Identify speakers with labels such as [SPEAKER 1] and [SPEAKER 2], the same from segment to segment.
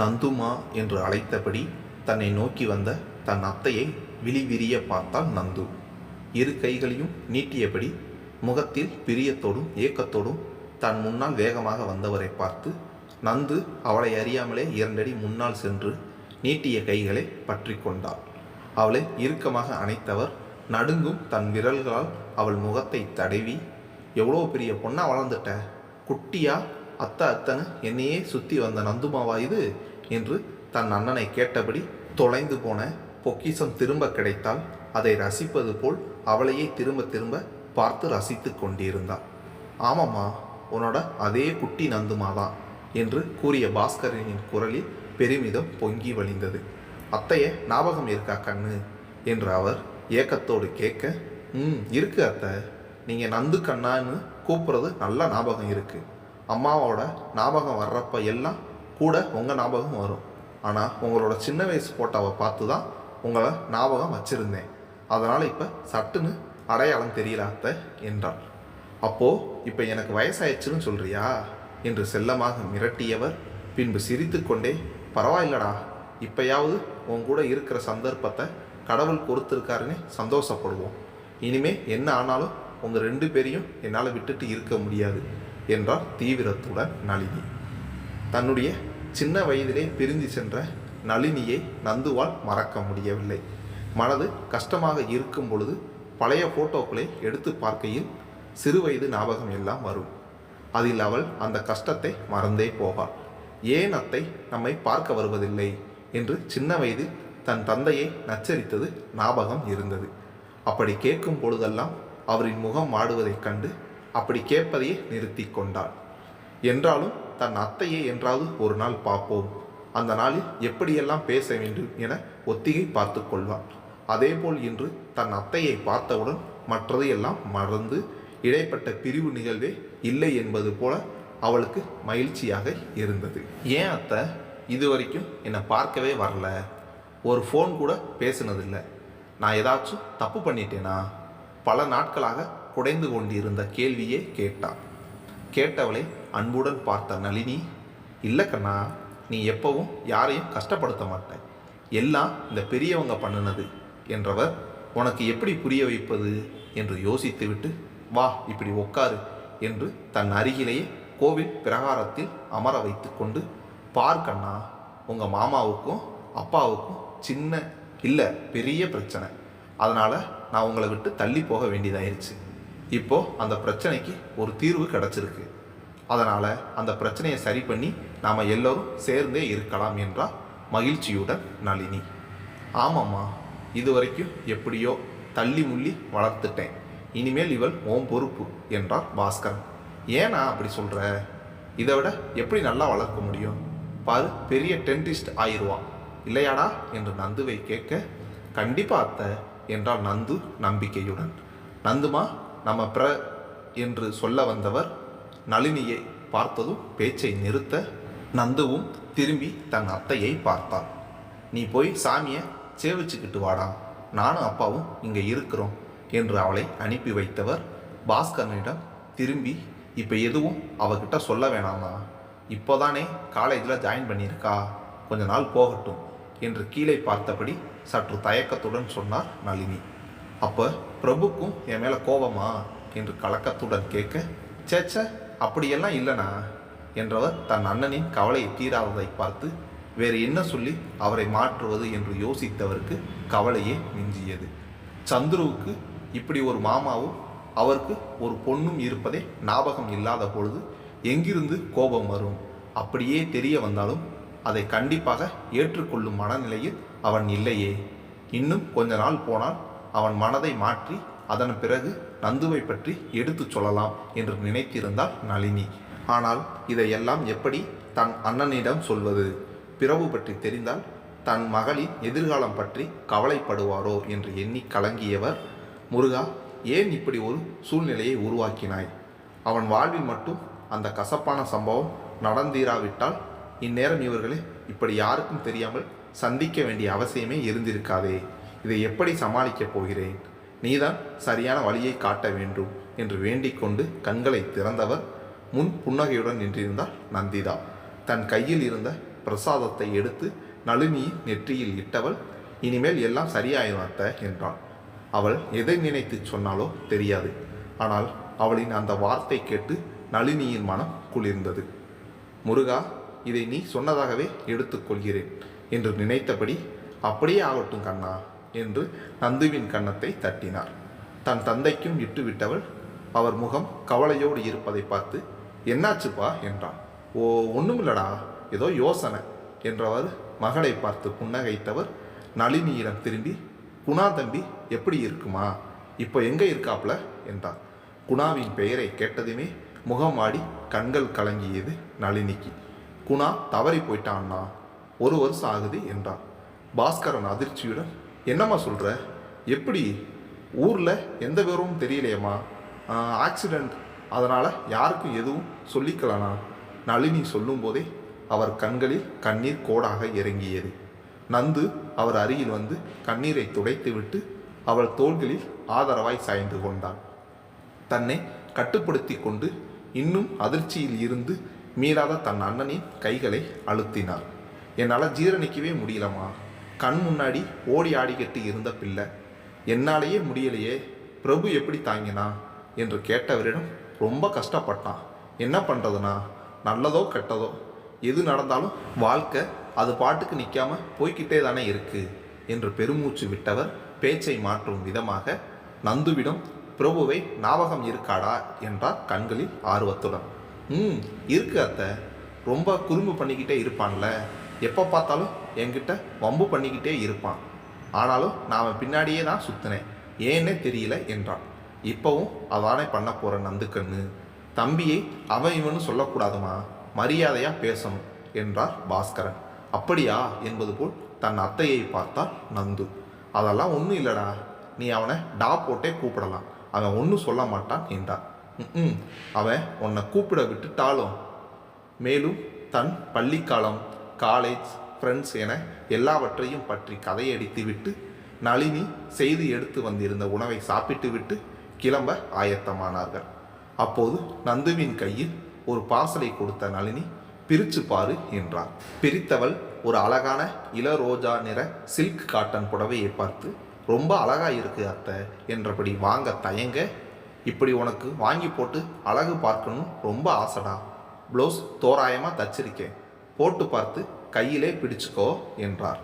[SPEAKER 1] நந்துமா என்று அழைத்தபடி தன்னை நோக்கி வந்த தன் அத்தையை விழிவிரிய பார்த்தாள் நந்து. இரு கைகளையும் நீட்டியபடி முகத்தில் பிரியத்தோடும் ஏக்கத்தோடும் தன் முன்னால் வேகமாக வந்தவரை பார்த்து நந்து அவளை அறியாமலே இரண்டடி முன்னால் சென்று நீட்டிய கைகளை பற்றி கொண்டாள். அவளை இறுக்கமாக அணைத்தவர் நடுங்கும் தன் விரல்களால் அவள் முகத்தை தடவி எவ்வளோ பெரிய பொண்ணாக வளர்ந்துட்ட? குட்டியா? அத்தை அத்தனை என்னையே சுற்றி வந்த நந்துமாவா இது என்று தன் அண்ணனை கேட்டபடி தொலைந்து போன பொக்கிசம் திரும்ப கிடைத்தால் அதை ரசிப்பது போல் அவளையே திரும்ப திரும்ப பார்த்து ரசித்து கொண்டிருந்தாள் ஆமாம்மா உன்னோட அதே குட்டி நந்துமா தான் என்று கூறிய பாஸ்கரனின் குரலில் பெருமிதம் பொங்கி வழிந்தது. அத்தைய ஞாபகம் இருக்கா கண்ணு என்று அவர் ஏக்கத்தோடு கேட்க ம் இருக்கு அத்தை. நீங்கள் நந்து கண்ணான்னு கூப்பிட்றது நல்ல ஞாபகம் இருக்குது அம்மாவோட ஞாபகம் வர்றப்ப எல்லாம் கூட உங்கள் ஞாபகம் வரும். ஆனால் உங்களோட சின்ன வயசு ஃபோட்டோவை பார்த்து தான் உங்களை ஞாபகம் வச்சுருந்தேன். அதனால் இப்போ சட்டுன்னு அடையாளம் தெரியலாத்த என்றாள். அப்போது இப்போ எனக்கு வயசாயிடுச்சுன்னு சொல்கிறியா என்று செல்லமாக மிரட்டியவர் பின்பு சிரித்துக்கொண்டே பரவாயில்லடா இப்பயாவது உன் கூட இருக்கிற சந்தர்ப்பத்தை கடவுள் கொடுத்துருக்காருன்னு சந்தோஷப்படுவோம். இனிமே என்ன ஆனாலும் உங்கள் ரெண்டு பேரையும் என்னால் விட்டுட்டு இருக்க முடியாது. என்றார் தீவிரத்துடன் நளினி. தன்னுடைய சின்ன வயதிலே பிரிந்து சென்ற நளினியை நந்துவால் மறக்க முடியவில்லை. மனது கஷ்டமாக இருக்கும் பொழுது பழைய போட்டோக்களை எடுத்து பார்க்கையில் சிறுவயது ஞாபகம் எல்லாம் வரும். அதில் அவள் அந்த கஷ்டத்தை மறந்தே போவாள். ஏன் அத்தை நம்மை பார்க்க வருவதில்லை? என்று சின்ன வயதில் தன் தந்தையை நச்சரித்தது ஞாபகம் இருந்தது. அப்படி கேட்கும் பொழுதெல்லாம் அவரின் முகம் ஆடுவதைக் கண்டு அப்படி கேட்பதையே நிறுத்தி கொண்டாள். என்றாலும் தன் அத்தையை என்றாவது ஒரு நாள் பார்ப்போம். அந்த நாளில் எப்படியெல்லாம் பேச வேண்டும் என ஒத்திகை பார்த்து கொள்வாள். அதேபோல் இன்று தன் அத்தையை பார்த்தவுடன் மற்றது எல்லாம் மறந்து இடைப்பட்ட பிரிவு நிகழ்வே இல்லை என்பது போல அவளுக்கு மகிழ்ச்சியாக இருந்தது. ஏன் அத்தை? இது வரைக்கும் என்னை பார்க்கவே வரல. ஒரு ஃபோன் கூட பேசுனதில்லை. நான் ஏதாச்சும் தப்பு பண்ணிட்டேனா? பல நாட்களாக குடைந்து கொண்டிருந்த கேள்வியே கேட்டாள் கேட்டவளை அன்புடன் பார்த்த நளினி இல்லை கண்ணா நீ எப்பவும் யாரையும் கஷ்டப்படுத்த மாட்டேன். எல்லாம் இந்த பெரியவங்க பண்ணுனது. என்றவர் உனக்கு எப்படி புரிய வைப்பது? என்று யோசித்துவிட்டு வா இப்படி உட்காரு என்று தன் அருகிலேயே கோவில் பிரகாரத்தில் அமர வைத்துக்கொண்டு கொண்டு பார்க்கண்ணா உங்கள் மாமாவுக்கும் அப்பாவுக்கும் சின்ன இல்லை பெரிய பிரச்சனை. அதனால் நான் உங்களை விட்டு தள்ளி போக வேண்டியதாயிருச்சு. இப்போ அந்த பிரச்சனைக்கு ஒரு தீர்வு கிடச்சிருக்கு. அதனால் அந்த பிரச்சனையை சரி பண்ணி நாம் எல்லோரும் சேர்ந்தே இருக்கலாம் என்றால் மகிழ்ச்சியுடன் நளினி. ஆமாம்மா இது வரைக்கும் எப்படியோ தள்ளி முள்ளி வளர்த்துட்டேன். இனிமேல் இவள் ஓம் பொறுப்பு என்றார் பாஸ்கரன். ஏனா அப்படி சொல்கிற இதை விட எப்படி நல்லா வளர்க்க முடியும்? பாரு பெரிய டென்டிஸ்ட் ஆயிடுவான் இல்லையாடா என்று நந்துவை கேட்க கண்டிப்பாக அத்தை என்றால் நந்து நம்பிக்கையுடன். நந்துமா நம்ம பிர என்று சொல்ல வந்தவர் நளினியை பார்த்ததும் பேச்சை நிறுத்த நந்துவும் திரும்பி தன் அத்தையை பார்த்தாள். நீ போய் சாமியை சேவிச்சுக்கிட்டு வாடா. நானும் அப்பாவும் இங்கே இருக்கிறோம் என்று அவளை அனுப்பி வைத்தவர் பாஸ்கரனிடம் திரும்பி இப்போ எதுவும் அவகிட்ட சொல்ல வேணாமா? இப்போதானே காலேஜில் ஜாயின் பண்ணியிருக்கா. கொஞ்ச நாள் போகட்டும் என்று கீழே பார்த்தபடி சற்று தயக்கத்துடன் சொன்னார் நளினி. அப்போ பிரபுக்கும் என் மேலே கோபமா? என்று கலக்கத்துடன் கேட்க சேச்ச அப்படியெல்லாம் இல்லைனா? என்றவர் தன் அண்ணனின் கவலையை தீராததை பார்த்து வேறு என்ன சொல்லி அவரை மாற்றுவது? என்று யோசித்தவருக்கு கவலையே மிஞ்சியது. சந்துருவுக்கு இப்படி ஒரு மாமாவும் அவருக்கு ஒரு பொண்ணும் இருப்பதே ஞாபகம் இல்லாத பொழுது எங்கிருந்து கோபம் வரும்? அப்படியே தெரிய வந்தாலும் அதை கண்டிப்பாக ஏற்றுக்கொள்ளும் மனநிலையில் அவன் இல்லையே. இன்னும் கொஞ்ச நாள் போனால் அவன் மனதை மாற்றி அதன் பிறகு நந்துவை பற்றி எடுத்துச் சொல்லலாம் என்று நினைத்திருந்தாள் நளினி. ஆனால் இதையெல்லாம் எப்படி தன் அண்ணனிடம் சொல்வது? பிறவு பற்றி தெரிந்தால் தன் மகளின் எதிர்காலம் பற்றி கவலைப்படுவாரோ என்று எண்ணி கலங்கியவர் முருகா ஏன் இப்படி ஒரு சூழ்நிலையை உருவாக்கினாய்? அவன் வாழ்வில் மட்டும் அந்த கசப்பான சம்பவம் நடந்தீராவிட்டால் இந்நேரம் இவர்களை இப்படி யாருக்கும் தெரியாமல் சந்திக்க வேண்டிய அவசியமே இருந்திருக்காதே. இதை எப்படி சமாளிக்கப் போகிறேன்? நீதான் சரியான வழியை காட்ட வேண்டும் என்று வேண்டிக்கொண்டு கண்களை திறந்தவர் முன் புன்னகையுடன் நின்றிருந்தார் நந்திதா. தன் கையில் இருந்த பிரசாதத்தை எடுத்து நளினியின் நெற்றியில் இட்டவள் இனிமேல் எல்லாம் சரியாயிரும் என்றான் என்றாள். அவள் எதை நினைத்து சொன்னாலோ தெரியாது. ஆனால் அவளின் அந்த வார்த்தை கேட்டு நளினியின் மனம் குளிர்ந்தது. முருகா இதை நீ சொன்னதாகவே எடுத்துக்கொள்கிறேன் என்று நினைத்தபடி அப்படியே ஆகட்டும் கண்ணா என்று நந்துவின் கன்னத்தை தட்டினார். தன் தந்தைக்கும் இட்டுவிட்டவள் அவர் முகம் கவலையோடு இருப்பதை பார்த்து என்னாச்சுப்பா? என்றான். ஓ ஒண்ணுமில்லடா ஏதோ யோசனை என்றவர் மகளை பார்த்து புன்னகைத்தவர் நளினியிடம் திரும்பி குணா தம்பி எப்படி இருக்குமா? இப்போ எங்கே இருக்காப்ல? என்றார். குணாவின் பெயரை கேட்டதுமே முகம் ஆடி கண்கள் கலங்கியது நளினிக்கு. குணா தவறி போயிட்டான்னா? ஒரு வருஷம் ஆகுது என்றார். பாஸ்கரன் அதிர்ச்சியுடன் என்னம்மா சொல்கிற எப்படி? ஊரில் எந்த விவரமும் தெரியலையம்மா. ஆக்சிடெண்ட் அதனால் யாருக்கும் எதுவும் சொல்லிக்கலானா நளினி சொல்லும்போதே அவர் கண்களில் கண்ணீர் கோடாக இறங்கியது. நந்து அவர் அருகில் வந்து கண்ணீரை துடைத்துவிட்டு அவள் தோள்களில் ஆதரவாய் சாய்ந்து கொண்டான் தன்னை கட்டுப்படுத்தி கொண்டு இன்னும் அதிர்ச்சியில் இருந்து மீறாத தன் அண்ணனின் கைகளை அழுத்தினார் என்னால் ஜீரணிக்கவே முடியலம்மா. கண் முன்னாடி ஓடி ஆடிக்கிட்டு இருந்த பிள்ளை என்னாலேயே முடியலையே பிரபு எப்படி தாங்கினா? என்று கேட்டவரிடம் ரொம்ப கஷ்டப்பட்டான். என்ன பண்ணுறதுனா நல்லதோ கெட்டதோ? எது நடந்தாலும் வாழ்க்கை அது பாட்டுக்கு நிற்காம போய்க்கிட்டே தானே இருக்குது என்று பெருமூச்சு விட்டவர் பேச்சை மாற்றும் விதமாக நந்துவிடம் பிரபுவை ஞாபகம் இருக்காடா? என்றார் கண்களில் ஆர்வத்துடன். ம் இருக்கு அத்தை. ரொம்ப குறும்பு பண்ணிக்கிட்டே இருப்பான்ல. எப்போ பார்த்தாலும் என்கிட்ட வம்பு பண்ணிக்கிட்டே இருப்பான். ஆனாலும் நான் அவன் பின்னாடியே தான் சுத்தினேன். ஏன்னே தெரியல என்றான். இப்போவும் அதானே பண்ண போற நந்துக்கண்ணு? தம்பியை அவன் இவனு சொல்லக்கூடாதுமா? மரியாதையா பேசணும் என்றார் பாஸ்கரன். அப்படியா என்பது போல் தன் அத்தையை பார்த்தார் நந்து. அதெல்லாம் ஒன்றும் இல்லைடா. நீ அவனை டா போட்டே கூப்பிடலாம். அவன் ஒன்றும் சொல்ல மாட்டான் என்றார். ம் அவன் உன்னை கூப்பிட விட்டுட்டாலும். மேலும் தன் பள்ளிக்காலம் காலேஜ் ஃப்ரெண்ட்ஸ் என எல்லாவற்றையும் பற்றி கதையடித்துவிட்டு நளினி செய்து எடுத்து வந்திருந்த உணவை சாப்பிட்டுவிட்டு கிளம்ப ஆயத்தமானார்கள். அப்போது நந்துவின் கையில் ஒரு பார்சலை கொடுத்த நளினி பிரிச்சு பாரு என்றார் பிரித்தவள் ஒரு அழகான இள ரோஜா நிற சில்க் காட்டன் புடவையை பார்த்து ரொம்ப அழகா இருக்கு அத்தை என்றபடி வாங்க தயங்க இப்படி உனக்கு வாங்கி போட்டு அழகு பார்க்கணும் ரொம்ப ஆசைடா. ப்ளவுஸ் தோராயமாக தச்சிருக்கேன். போட்டு பார்த்து கையிலே பிடிச்சுக்கோ என்றார்.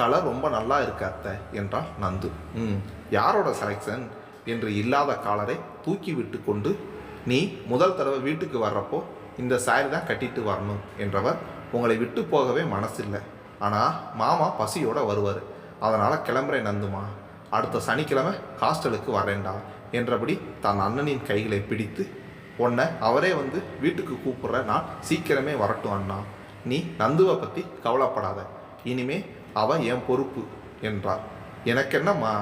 [SPEAKER 1] கலர் ரொம்ப நல்லா இருக்கு அத்தை என்றார் நந்து. ம் யாரோட செலெக்ஷன் என்று இல்லாத காலரை தூக்கி விட்டு கொண்டு நீ முதல் தடவை வீட்டுக்கு வர்றப்போ இந்த சாரி தான் கட்டிட்டு வரணும் என்றவர் உங்களை விட்டு போகவே மனசில்லை. ஆனால் மாமா பசியோடு வருவார். அதனால் கிளம்புறேன் நந்துமா. அடுத்த சனிக்கிழமை ஹாஸ்டலுக்கு வரேன்டா என்றபடி தன் அண்ணனின் கைகளை பிடித்து உன்னை அவரே வந்து வீட்டுக்கு கூப்பிட்ற நான் சீக்கிரமே வரட்டும் அண்ணா. நீ நந்துவை பற்றி கவலைப்படாத. இனிமே அவன் என் பொறுப்பு என்றார் எனக்கென்னம்மா?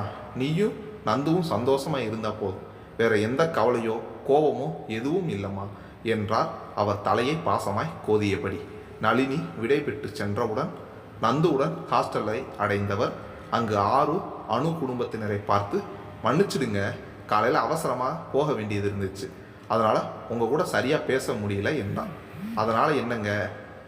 [SPEAKER 1] நீயும் நந்துவும் சந்தோஷமாக இருந்தால் போதும். வேற எந்த கவலையோ கோபமோ எதுவும் இல்லைம்மா என்றார் அவர் தலையை பாசமாய் கோதியபடி. நளினி விடைபெற்று சென்றவுடன் நந்துவுடன் ஹாஸ்டலை அடைந்தவர் அங்கு ஆறு அணு குடும்பத்தினரை பார்த்து மன்னிச்சிடுங்க காலையில் அவசரமாக போக வேண்டியது இருந்துச்சு. அதனால் உங்கள் கூட சரியாக பேச முடியல என்றான். அதனால் என்னங்க?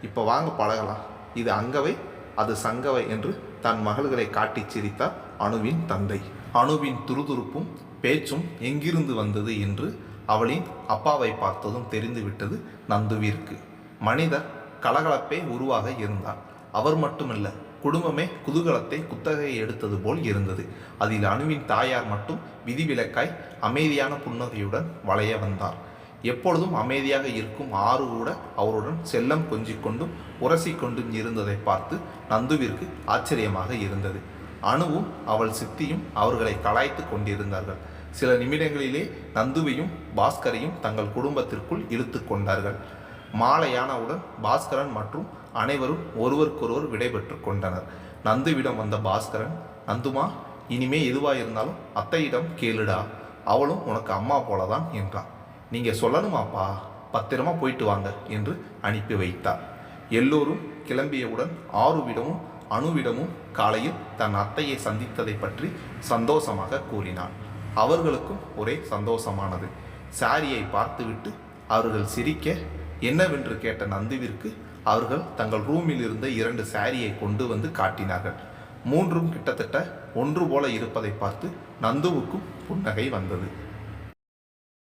[SPEAKER 1] இப்போ வாங்க பழகலாம். இது அங்கவை அது சங்கவை என்று தன் மகள்களை காட்டிச் சிரித்தார் அணுவின் தந்தை. அணுவின் துருதுருப்பும் பேச்சும் எங்கிருந்து வந்தது என்று அவளின் அப்பாவை பார்த்ததும் தெரிந்துவிட்டது நந்துவிற்கு. மனிதர் கலகலப்பே உருவாக இருந்தார். அவர் மட்டுமல்ல குடும்பமே குதூகலத்தை குத்தகையை எடுத்தது போல் இருந்தது. அதில் அணுவின் தாயார் மட்டும் விதிவிலக்காய் அமைதியான புன்னகையுடன் வளைய வந்தார். எப்பொழுதும் அமைதியாக இருக்கும் ஆறு கூட அவருடன் செல்லம் கொஞ்சிக்கொண்டும் உரசி கொண்டும் இருந்ததை பார்த்து நந்துவிற்கு ஆச்சரியமாக இருந்தது. அணுவும் அவள் சித்தியும் அவர்களை கலாய்த்து கொண்டிருந்தார்கள். சில நிமிடங்களிலே நந்துவையும் பாஸ்கரையும் தங்கள் குடும்பத்திற்குள் இழுத்து கொண்டார்கள். மாலையானவுடன் பாஸ்கரன் மற்றும் அனைவரும் ஒருவருக்கொருவர் விடைபெற்று கொண்டனர். நந்துவிடம் வந்த பாஸ்கரன் நந்துமா இனிமே எதுவாக இருந்தாலும் அத்தையிடம் கேளுடா. அவளும் உனக்கு அம்மா போலதான் என்றான். நீங்கள் சொல்லணுமாப்பா பத்திரமா போயிட்டு வாங்க என்று அனுப்பி வைத்தார். எல்லோரும் கிளம்பியவுடன் ஆறுவிடமும் அணுவிடமும் காலையில் தன் அத்தையை சந்தித்ததை பற்றி சந்தோஷமாக கூறினான். அவர்களுக்கும் ஒரே சந்தோஷமானது. சாரியை பார்த்துவிட்டு அவர்கள் சிரிக்க என்னவென்று கேட்ட நந்துவிற்கு அவர்கள் தங்கள் ரூமில் இருந்த இரண்டு சாரியை கொண்டு வந்து காட்டினார்கள். மூன்றும் கிட்டத்தட்ட ஒன்று போல இருப்பதை பார்த்து நந்துவுக்கும் புன்னகை வந்தது.